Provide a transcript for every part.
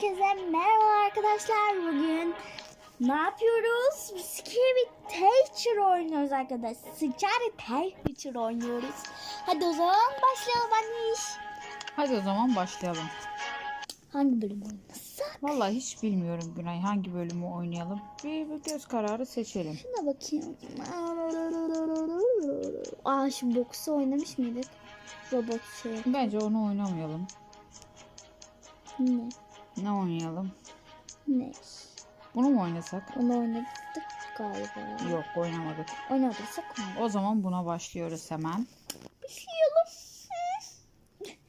Herkese merhaba arkadaşlar. Bugün ne yapıyoruz? Scary Teacher oynuyoruz arkadaşlar. Scary Teacher oynuyoruz. Hadi o zaman başlayalım anneş. Hadi o zaman başlayalım. Hangi bölüm oynasak? Vallahi hiç bilmiyorum Günay hangi bölümü oynayalım. Bir, bir göz kararı seçelim. Şuna bakayım. Aa şu boksu oynamış mıydık? Robot şey. Bence onu oynamayalım. Ne? Ne oynayalım? Ne? Bunu mu oynasak? Onu oynadık galiba. Yok oynamadık. Oynadıysak mı? O zaman buna başlıyoruz hemen. Başlayalım.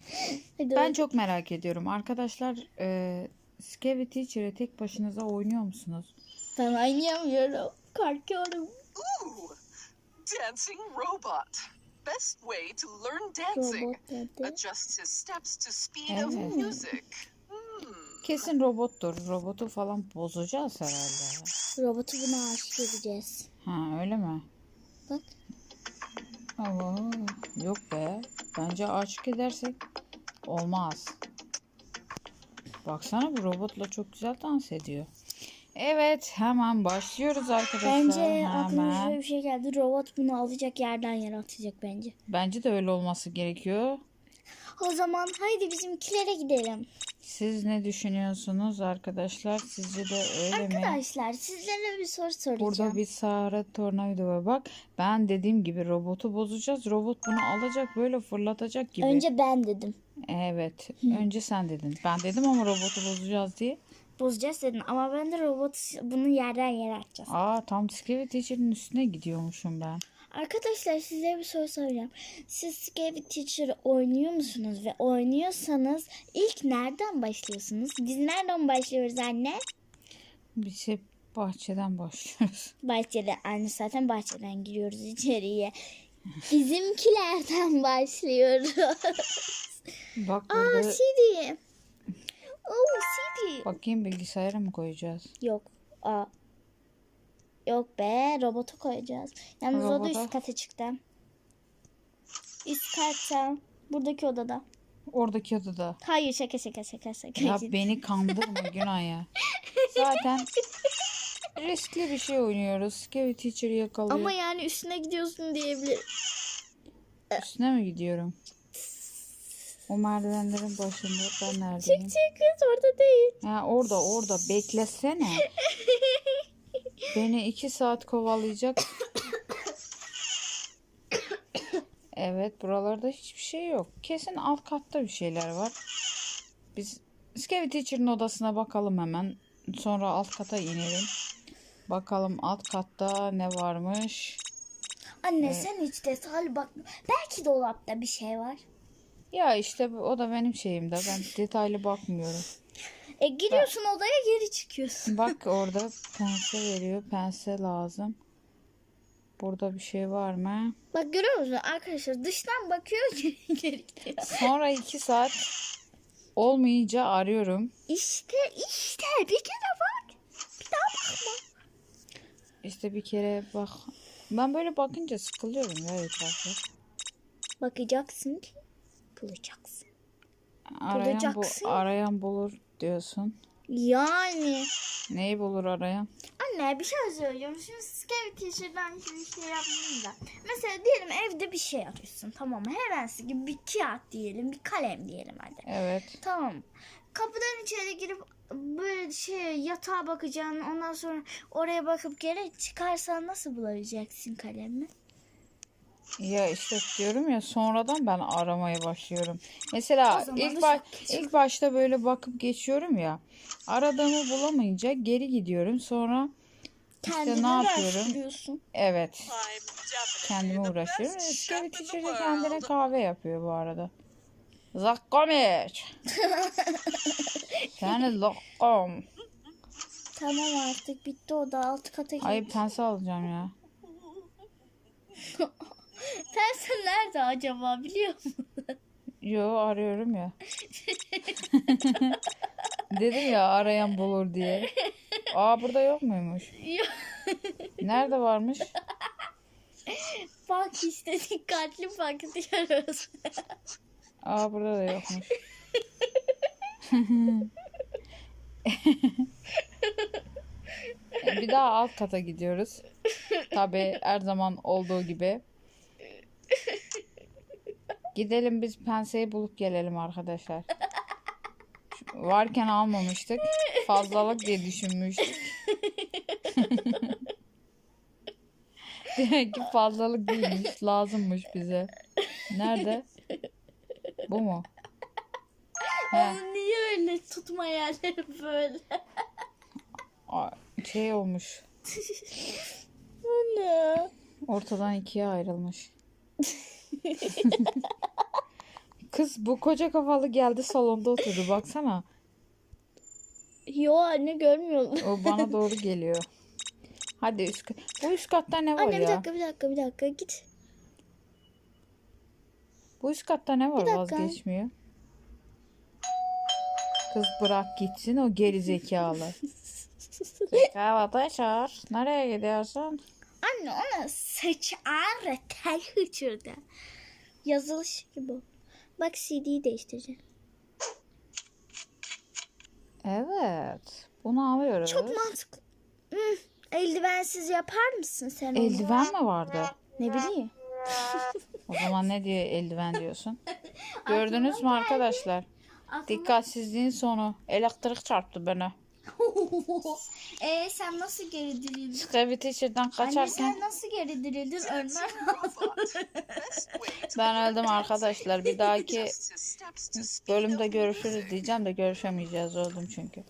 Hadi Ben çok merak ediyorum. Arkadaşlar e, Scary Teacher'ı tek başınıza oynuyor musunuz? Ben oynayamıyorum. Korkuyorum. Ooh, dancing robot. Best way to learn dancing. Adjusts his steps to speed of Evet. music. Kesin robottur. Robotu falan bozacağız herhalde. Robotu buna aşık edeceğiz. Ha öyle mi? Bak. Aa, yok be. Bence aşık edersek olmaz. Baksana bu robotla çok güzel dans ediyor. Evet hemen başlıyoruz arkadaşlar. Bence aklıma hemen. şöyle bir şey geldi. Robot bunu alacak yerden yere atacak bence. Bence de öyle olması gerekiyor. O zaman haydi bizimkilere gidelim. Siz ne düşünüyorsunuz arkadaşlar? Sizce de öyle mi? Arkadaşlar sizlere bir soru soracağım. Burada bir Sahara tornavida var. Bak ben dediğim gibi robotu bozacağız. Robot bunu alacak böyle fırlatacak gibi. Önce ben dedim. Evet. Önce sen dedin. Ben dedim ama robotu bozacağız diye. Bozacağız dedin ama ben de robot bunu yerden yere atacağız. Aa tam Teacher'ın üstüne gidiyormuşum ben. Arkadaşlar size bir soru soracağım. Siz Scary Teacher oynuyor musunuz? Ve oynuyorsanız ilk nereden başlıyorsunuz? Biz nereden başlıyoruz anne? Biz hep bahçeden başlıyoruz. Bahçede anne zaten bahçeden giriyoruz içeriye. Bizimkilerden başlıyoruz. Bak Aa burada CD. Oh CD. bakayım bilgisayara mı koyacağız? Yok. Aa. Yok be robotu koyacağız. Yalnız o da Robota. üst kata çıktı. Üst katta. Buradaki odada. Oradaki odada. Hayır şaka şaka şaka şaka. Ya beni kandırma Günay ya. Zaten riskli bir şey oynuyoruz. Scary Teacher'ı yakalıyor. Ama yani üstüne gidiyorsun diyebilir. Üstüne mi gidiyorum? O merdivenlerin başında ben Çık neredeyim? çık kız orada değil. Ha orada orada beklesene. Beni iki saat kovalayacak. Evet buralarda hiçbir şey yok. Kesin alt katta bir şeyler var. Biz Scary Teacher'ın odasına bakalım hemen. Sonra alt kata inelim. Bakalım alt katta ne varmış. Anne sen hiç detaylı bak. Belki dolapta bir şey var. Ya işte o da benim şeyimde. Ben detaylı bakmıyorum. E giriyorsun odaya geri çıkıyorsun. Bak orada pense veriyor. Pense lazım. Burada bir şey var mı? Bak görüyor musun arkadaşlar dıştan bakıyor geri geri gidiyor. Sonra iki saat olmayınca arıyorum. İşte işte bir kere bak. Bir daha bakma. İşte bir kere bak. Ben böyle bakınca sıkılıyorum ya etrafa. Bakacaksın ki bulacaksın. Arayan, bu, Bulacaksın. arayan bulur diyorsun. Yani. Neyi bulur arayan? Anne bir şey söyleyeceğim. Şimdi Scary Teacher'dan şimdi şey yapmayayım da. Mesela diyelim evde bir şey arıyorsun tamam mı? Herhangi gibi bir kağıt diyelim, bir kalem diyelim hadi. Evet. Tamam. Kapıdan içeri girip böyle şey yatağa bakacaksın. Ondan sonra oraya bakıp geri çıkarsan nasıl bulabileceksin kalemi? Ya işte diyorum ya sonradan ben aramaya başlıyorum. Mesela ilk, baş, ilk başta böyle bakıp geçiyorum ya. Aradığımı bulamayınca geri gidiyorum. Sonra Kendini ne yapıyorum? evet kendime uğraşıyorum. Teacher de kendine kahve yapıyor bu arada. Zakkomiç. Seni zakkom. Tamam artık bitti o da alt kata Ay git. pense alacağım ya. Tersi nerede acaba biliyor musun? Yo arıyorum ya. Dedim ya arayan bulur diye. Aa burada yok muymuş? Yok. Nerede varmış? Bak işte dikkatli bak diyoruz. Aa burada da yokmuş. Bir daha alt kata gidiyoruz. Tabii her zaman olduğu gibi. Gidelim biz penseyi bulup gelelim arkadaşlar. Varken almamıştık. Fazlalık diye düşünmüştük. Demek ki fazlalık değilmiş. Lazımmış bize. Nerede? Bu mu? He. Niye öyle tutma yerleri böyle? Aa, Şey olmuş. Ana. Ortadan ikiye ayrılmış. Kız bu koca kafalı geldi salonda oturdu baksana. Yo anne görmüyorum. O bana doğru geliyor. Hadi üst kat. Bu üst katta ne var Anne bir ya? dakika bir dakika bir dakika git. Bu üst katta ne var Bir dakika. vazgeçmiyor. Kız bırak gitsin o geri zekalı. Arkadaşlar nereye gidiyorsun? Anne ona seçer tel hıçırdı. Yazılış gibi. Bak CD'yi değiştireceğim. Evet. Bunu alıyoruz. Çok mantıklı. Hmm, eldivensiz yapar mısın sen onu? Eldiven mi vardı? Ne bileyim. O zaman ne diye eldiven diyorsun? Gördünüz mü arkadaşlar? Dikkatsizliğin sonu. Elektrik çarptı bana. Eee sen nasıl geri dirildin? Scrappy Teacher'dan Anne kaçarken sen nasıl geri dirildin? Ölmen ben öldüm arkadaşlar. Bir dahaki bölümde görüşürüz diyeceğim de görüşemeyeceğiz. Öldüm çünkü.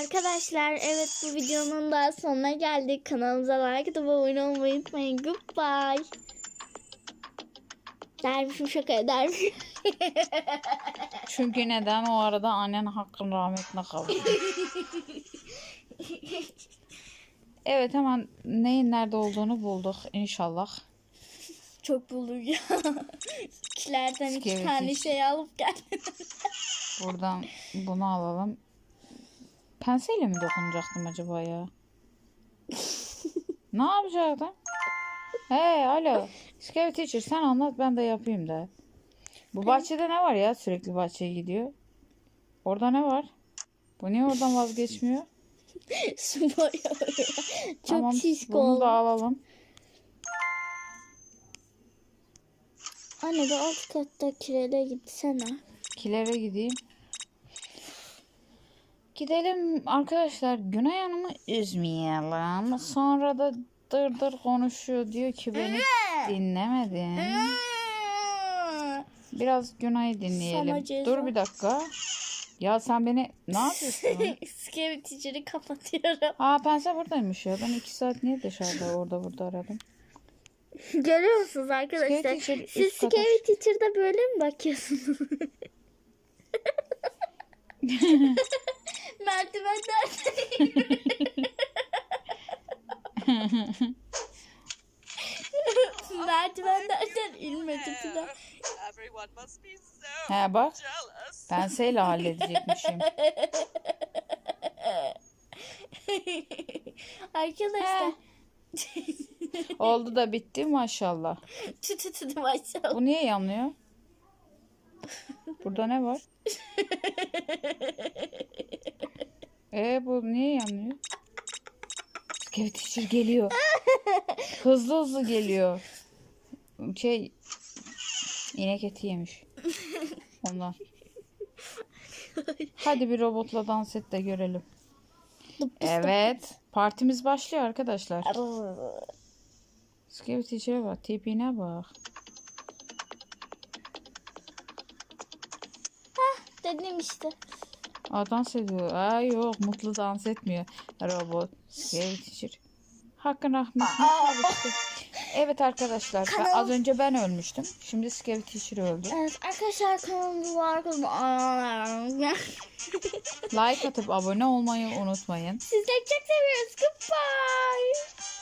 Arkadaşlar evet bu videonun daha sonuna geldik. Kanalımıza like atıp abone olmayı unutmayın. Goodbye. Dermişim şaka edermişim. Çünkü neden o arada annen hakkın rahmetine kavuştu. Evet hemen neyin nerede olduğunu bulduk inşallah. Çok buldum ya. Kilerden iki Evet, tane hiç- şey alıp geldim. Buradan bunu alalım. Penseyle mi dokunacaktım acaba ya? ne yapacaktım? Hey alo. Scary Teacher sen anlat ben de yapayım da. Bu bahçede ne var ya sürekli bahçeye gidiyor? Orada ne var? Bu niye oradan vazgeçmiyor? Su boyalı. Çok tamam şişko bunu oldu. da alalım. Anne bir alt katta kirele gitsene. Kilere gideyim. Gidelim arkadaşlar Güney Hanım'ı üzmeyelim. Sonra da dır dır konuşuyor diyor ki beni dinlemedin. Biraz Günay'ı dinleyelim. Ceza. Dur bir dakika. Ya sen beni ne yapıyorsun? Scary Teacher'ı kapatıyorum. Aa pense buradaymış ya. Ben iki saat niye dışarıda orada burada aradım? Görüyor musunuz arkadaşlar? Scary Teacher Siz üst kata- Scary Teacher'da böyle mi bakıyorsunuz? Merdivenler. Merdivenlerden inmedi falan. Everyone must be so He bak. Penseyle halledecekmişim. Arkadaşlar. Oldu da bitti maşallah. Tü tü tü tü maşallah. Bu niye yanıyor? Burada ne var? Ee bu niye yanıyor? Teacher geliyor. Hızlı hızlı geliyor. Şey inek eti yemiş. Ondan. Hadi bir robotla dans et de görelim. Evet. Partimiz başlıyor arkadaşlar. Scary Teacher'e bak. Tipine bak. Dedim işte. Aa, dans ediyor. Aa, yok mutlu dans etmiyor. Robot. Scary Teacher. Hakkın rahmetine kavuştu. Evet arkadaşlar. ben- az önce ben ölmüştüm. Şimdi Scary Teacher öldü. Evet arkadaşlar kanalımıza arkadaşlar. Like atıp abone olmayı unutmayın. Sizleri çok seviyoruz. Goodbye.